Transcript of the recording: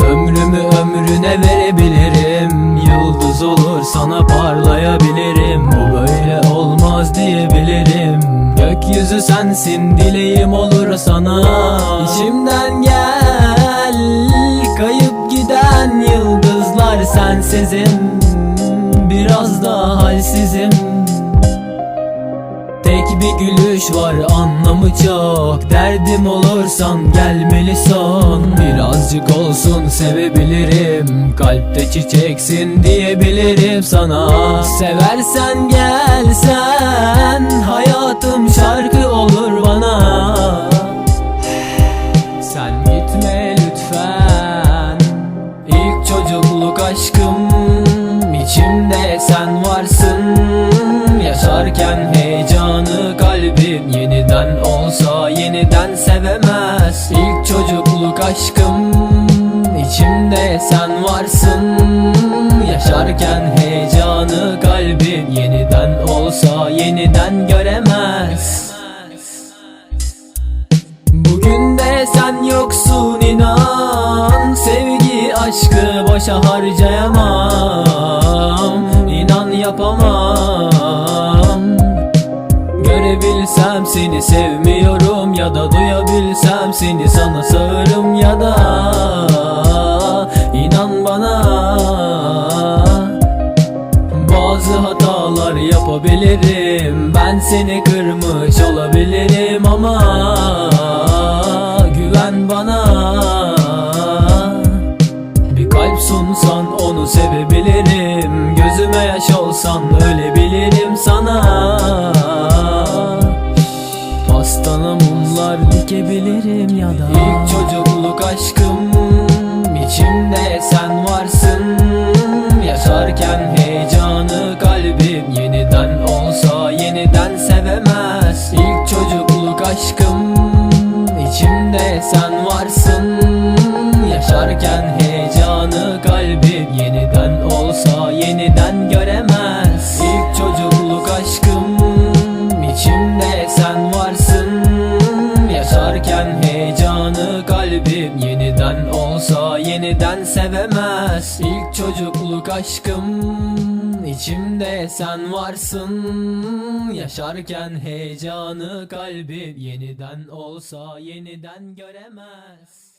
Ömrümü ömrüne verebilirim Yıldız olur sana parlayabilirim. Bu böyle olmaz diyebilirim. Gökyüzü sensin dileğim olur sana. İçimden gel sensizim Biraz da halsizim. Tek bir gülüş var anlamı çok. Derdim olursan gelmeli son Birazcık olsun sevebilirim. Kalpte çiçeksin diyebilirim sana. Seversen gelsen Hayatım şarkı olur bana. Sen gitme lütfen. İlk çocukluk aşkım içimde sen varsın. Yaşarken heyecanı kalbim Yeniden olsa yeniden sevemez. İlk çocukluk aşkım içimde sen varsın. Yaşarken heyecanı kalbim Yeniden olsa yeniden göremez. Bugün de sen yoksun inan. Sevgi aşkı boşa harcayamam İnan yapamam. Görebilsem seni sevmiyorum ya da duyabilsem seni sana sağırım ya da inan bana. Bazı hatalar yapabilirim Ben seni kırmış olabilirim ama Güven bana onu sevebilirim. Gözüme yaş olsan ölebilirim sana. Pastana mumlar dikebilirim ya da İlk çocukluk aşkım içimde sen varsın. Yaşarken heyecanı kalbim Yeniden olsa yeniden sevemez. İlk çocukluk aşkım içimde sen varsın. Yaşarken heyecanı kalbim yeniden göremez. İlk çocukluk aşkım içimde sen varsın. Yaşarken heyecanı kalbim Yeniden olsa yeniden sevemez. İlk çocukluk aşkım içimde sen varsın. Yaşarken heyecanı kalbim Yeniden olsa yeniden göremez